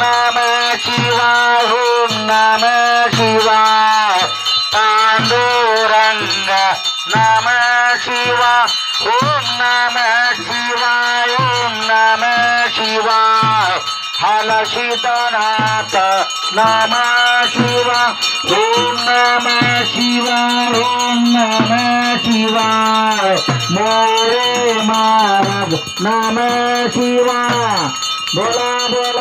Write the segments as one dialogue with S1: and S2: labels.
S1: नाम शिवा ओम नाम शिवा पांडुरंग नाम शिवा ओम नाम शिवा ओम नाम शिवा हलसितनाथ नाम शिवा ओम नाम शिवा ओम नाम शिवा मोरे महाराज नाम शिवा बोला बोला।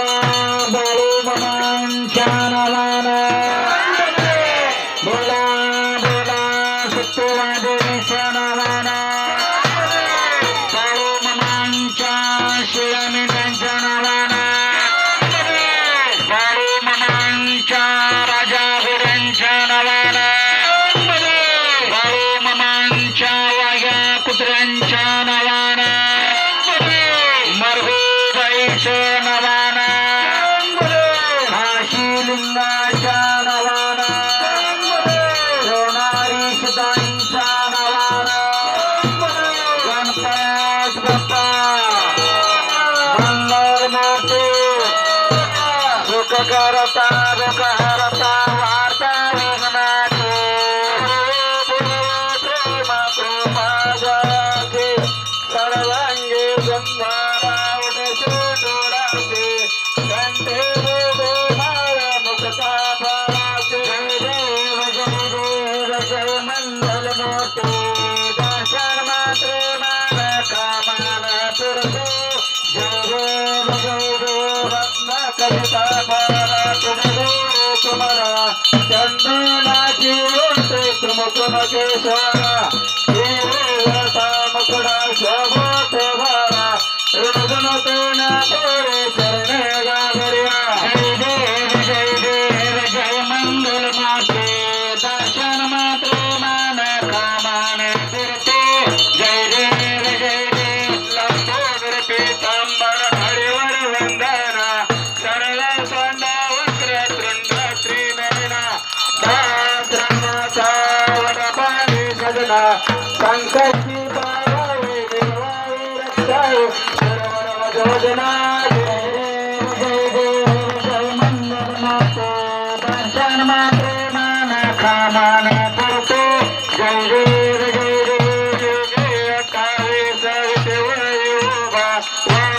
S1: soando करता रोग हरता वार्ता विघ्नाचे प्रेम कृपा जाचे सर्वांगे ब्रह्मारावणे सोडोडाचे कंठे रोगो भाव मुक्ता भावाचे जय देव जय देव जय मंगल मोठे Krishna ना पंकजी बाबावे देवावे रक्षावे Yeah.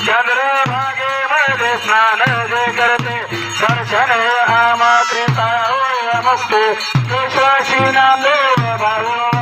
S1: चंद्रभागे मध्ये स्नान जे करते दर्शन आमात्रिता होय मुक्ते विश्वासी नाम देव भाऊ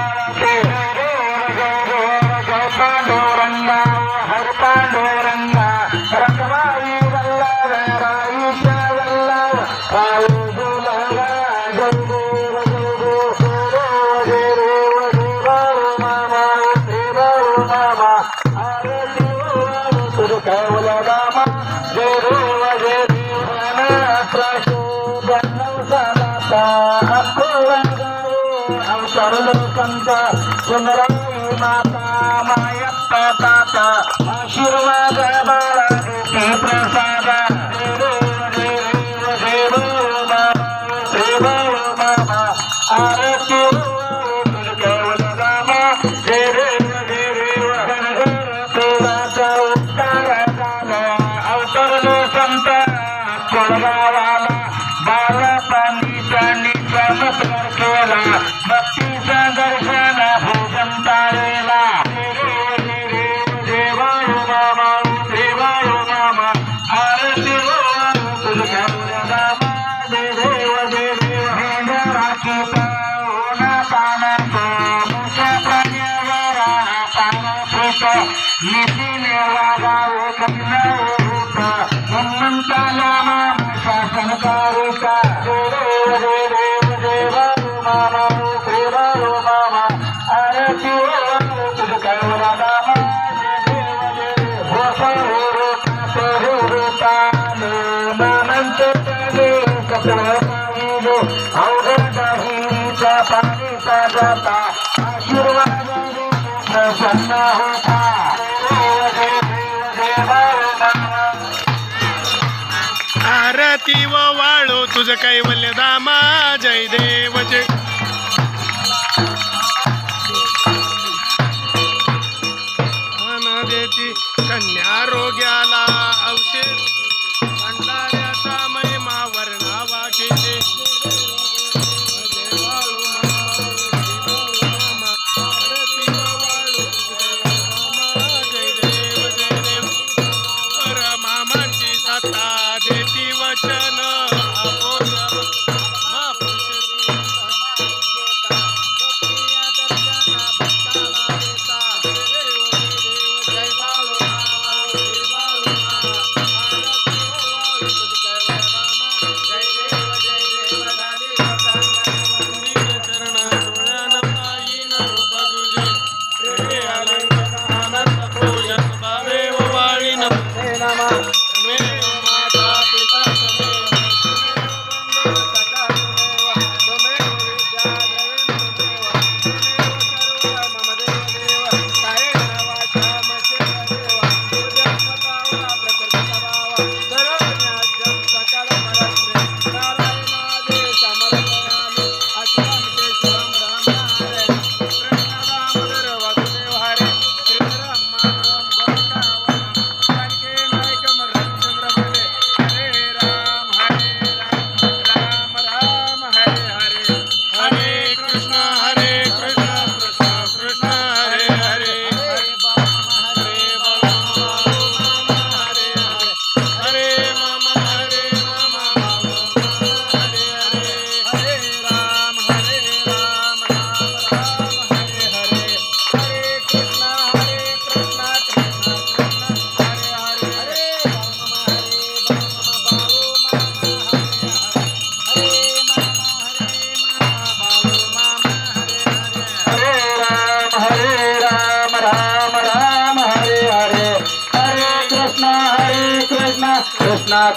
S1: కంత అవసరులు కంత సుందరమ్మ మాత మాయప్ప తాత ఆశీర్వాద బాలకి ప్రసాద.
S2: किंवा वाळो वाळू तुझ कैवल्य दामा जय देव जय देती कन्या रोग्याला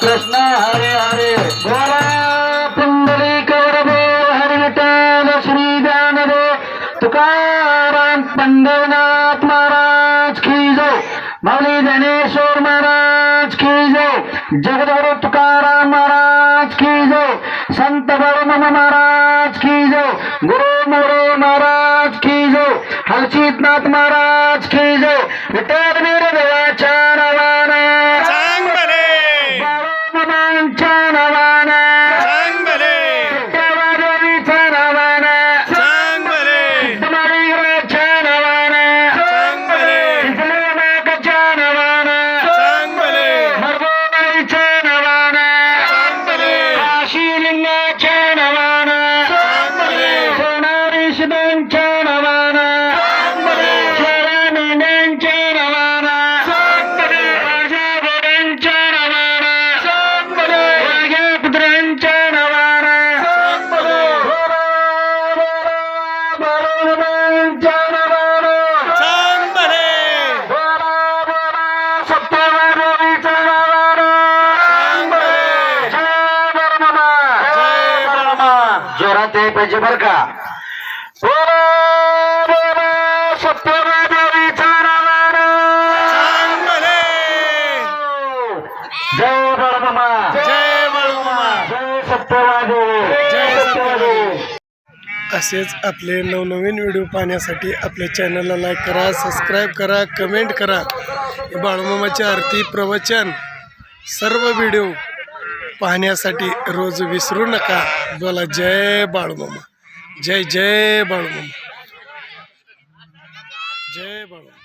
S2: कृष्ण हरे हरे.
S1: बोला पुंडली कौरदेव हरि विठ्ठल श्री ज्ञानदेव तुकाराम पंढरनाथ महाराज की जो मौली ज्ञानेश्वर महाराज की जो जगदगुरु तुकाराम महाराज की जो संत वर्मन महाराज की जो गुरु मोरे महाराज की जो हर्षितनाथ महाराज की जो विठ्ठल झाले पाहिजे बरं का? जय
S2: जय
S1: जय सत्यवादेवी
S2: जय
S1: सत्यवादेवी
S2: असेच आपले नवनवीन व्हिडिओ पाहण्यासाठी आपल्या चॅनलला लाईक करा सबस्क्राईब करा कमेंट करा. बाळूमामाची आरती प्रवचन सर्व व्हिडिओ पाहण्यासाठी रोज विसरू नका. बोला जय बाळूमामा. जय जय बाळूमामा. जय बाळूमा